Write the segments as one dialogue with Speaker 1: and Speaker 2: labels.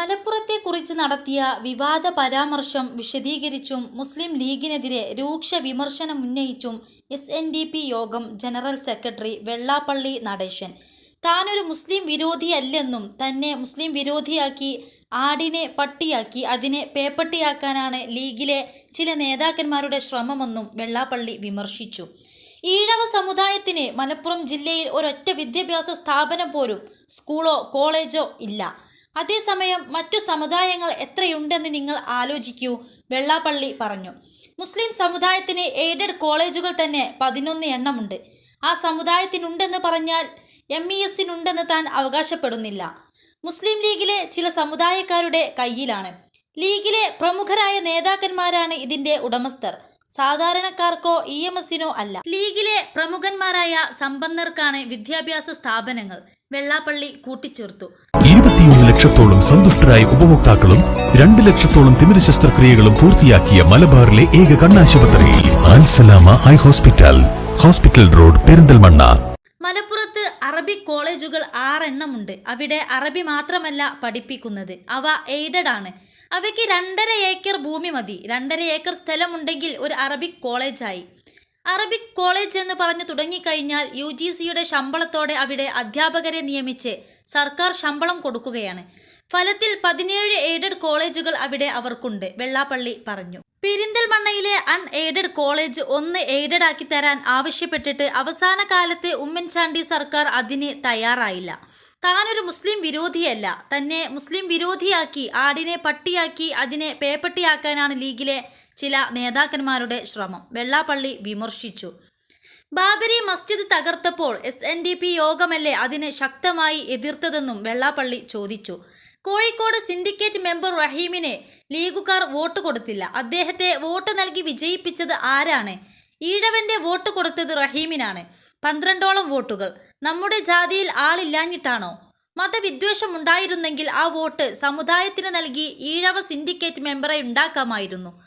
Speaker 1: മലപ്പുറത്തെക്കുറിച്ച് നടത്തിയ വിവാദ പരാമർശം വിശദീകരിച്ചും മുസ്ലിം ലീഗിനെതിരെ രൂക്ഷ വിമർശനമുന്നയിച്ചും S N D P Yogam general secretary Vellappally Natesan. താനൊരു മുസ്ലിം വിരോധിയല്ലെന്നും തന്നെ മുസ്ലിം വിരോധിയാക്കി ആടിനെ പട്ടിയാക്കി അതിനെ പേപ്പട്ടിയാക്കാനാണ് ലീഗിലെ ചില നേതാക്കന്മാരുടെ ശ്രമമെന്നും വെള്ളാപ്പള്ളി വിമർശിച്ചു. ഈഴവ സമുദായത്തിന് മലപ്പുറം ജില്ലയിൽ ഒരൊറ്റ വിദ്യാഭ്യാസ സ്ഥാപനം പോലും സ്കൂളോ കോളേജോ ഇല്ല. അതേസമയം മറ്റു സമുദായങ്ങൾ എത്രയുണ്ടെന്ന് നിങ്ങൾ ആലോചിക്കൂ വെള്ളാപ്പള്ളി പറഞ്ഞു. മുസ്ലിം സമുദായത്തിന് എയ്ഡഡ് കോളേജുകൾ തന്നെ പതിനൊന്ന് എണ്ണമുണ്ട്. ആ സമുദായത്തിനുണ്ടെന്ന് പറഞ്ഞാൽ എം ഇ എസിനുണ്ടെന്ന് താൻ അവകാശപ്പെടുന്നില്ല. മുസ്ലിം ലീഗിലെ ചില സമുദായക്കാരുടെ കയ്യിലാണ്. ലീഗിലെ പ്രമുഖരായ നേതാക്കന്മാരാണ് ഇതിന്റെ ഉടമസ്ഥർ. സാധാരണക്കാർക്കോ ഇ എം എസിനോ അല്ല. ലീഗിലെ പ്രമുഖന്മാരായ സമ്പന്നർക്കാണ് വിദ്യാഭ്യാസ സ്ഥാപനങ്ങൾ. വെള്ളാപ്പള്ളി കൂട്ടിച്ചേർത്തു.
Speaker 2: ഇരുപത്തിയൊന്ന് ലക്ഷത്തോളം സന്തുഷ്ടരായ ഉപഭോക്താക്കളും രണ്ട് ലക്ഷത്തോളം തിമിര ശസ്ത്രക്രിയകളും പൂർത്തിയാക്കിയ മലബാറിലെ ഏക കണ്ണാശുപത്രി Alsalama eye hospital hospital road Perinthalmanna.
Speaker 1: മലപ്പുറത്ത് അറബി കോളേജുകൾ ആറെണ്ണമുണ്ട്. അവിടെ അറബി മാത്രമല്ല പഠിപ്പിക്കുന്നത്. അവ എയ്ഡഡ് ആണ്. അവയ്ക്ക് രണ്ടര ഏക്കർ ഭൂമി മതി. രണ്ടര ഏക്കർ സ്ഥലമുണ്ടെങ്കിൽ ഒരു അറബിക് കോളേജായി. അറബിക് കോളേജ് എന്ന് പറഞ്ഞു തുടങ്ങിക്കഴിഞ്ഞാൽ യു ജി സിയുടെ ശമ്പളത്തോടെ അവിടെ അധ്യാപകരെ നിയമിച്ച് സർക്കാർ ശമ്പളം കൊടുക്കുകയാണ്. ഫലത്തിൽ പതിനേഴ് എയ്ഡഡ് കോളേജുകൾ അവിടെ അവർക്കുണ്ട് വെള്ളാപ്പള്ളി പറഞ്ഞു. പെരിന്തൽമണ്ണയിലെ അൺ എയ്ഡഡ് കോളേജ് ഒന്ന് എയ്ഡഡ് ആക്കി തരാൻ ആവശ്യപ്പെട്ടിട്ട് അവസാന കാലത്തെ ഉമ്മൻചാണ്ടി സർക്കാർ അതിന് തയ്യാറായില്ല. താനൊരു മുസ്ലിം വിരോധിയല്ല തന്നെ മുസ്ലിം വിരോധിയാക്കി ആടിനെ പട്ടിയാക്കി അതിനെ പേപ്പട്ടിയാക്കാനാണ് ലീഗിലെ ചില നേതാക്കന്മാരുടെ ശ്രമം. വെള്ളാപ്പള്ളി വിമർശിച്ചു. ബാബരി മസ്ജിദ് തകർത്തപ്പോൾ എസ് എൻ ഡി പി യോഗമല്ലേ അതിന് ശക്തമായി എതിർത്തതെന്നും വെള്ളാപ്പള്ളി ചോദിച്ചു. കോഴിക്കോട് സിൻഡിക്കേറ്റ് മെമ്പർ റഹീമിനെ ലീഗുകാർ വോട്ട് കൊടുത്തില്ല. അദ്ദേഹത്തെ വോട്ട് നൽകി വിജയിപ്പിച്ചത് ആരാണ്? ഈഴവന്റെ വോട്ട് കൊടുത്തത് റഹീമിനാണ്. പന്ത്രണ്ടോളം വോട്ടുകൾ. നമ്മുടെ ജാതിയിൽ ആളില്ലാഞ്ഞിട്ടാണോ? മതവിദ്വേഷമുണ്ടായിരുന്നെങ്കിൽ ആ വോട്ട് സമുദായത്തിന് നൽകി ഈഴവ സിൻഡിക്കേറ്റ് മെമ്പറെ ഉണ്ടാക്കാമായിരുന്നു.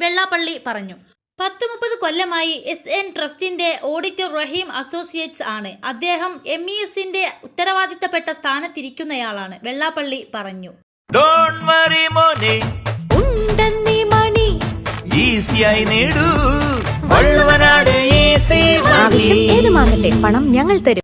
Speaker 1: വെള്ളാപ്പള്ളി പറഞ്ഞു. പത്ത് മുപ്പത് കൊല്ലമായി എസ് എൻ ട്രസ്റ്റിന്റെ ഓഡിറ്റർ റഹീം അസോസിയേറ്റ്സ് ആണ്. അദ്ദേഹം എം ഇ എസിന്റെ ഉത്തരവാദിത്തപ്പെട്ട സ്ഥാനത്തിരിക്കുന്നയാളാണ് വെള്ളാപ്പള്ളി പറഞ്ഞു.
Speaker 3: ഡോണ്ട് വറി മോനെ.
Speaker 4: ഉണ്ടെന്നീ മണി.
Speaker 3: ഈസിയായി നേടൂ. വള്ളുവനാട് ഈസി
Speaker 4: ആവശ്യം ഏതുമാകട്ടെ പണം ഞങ്ങൾ തരും.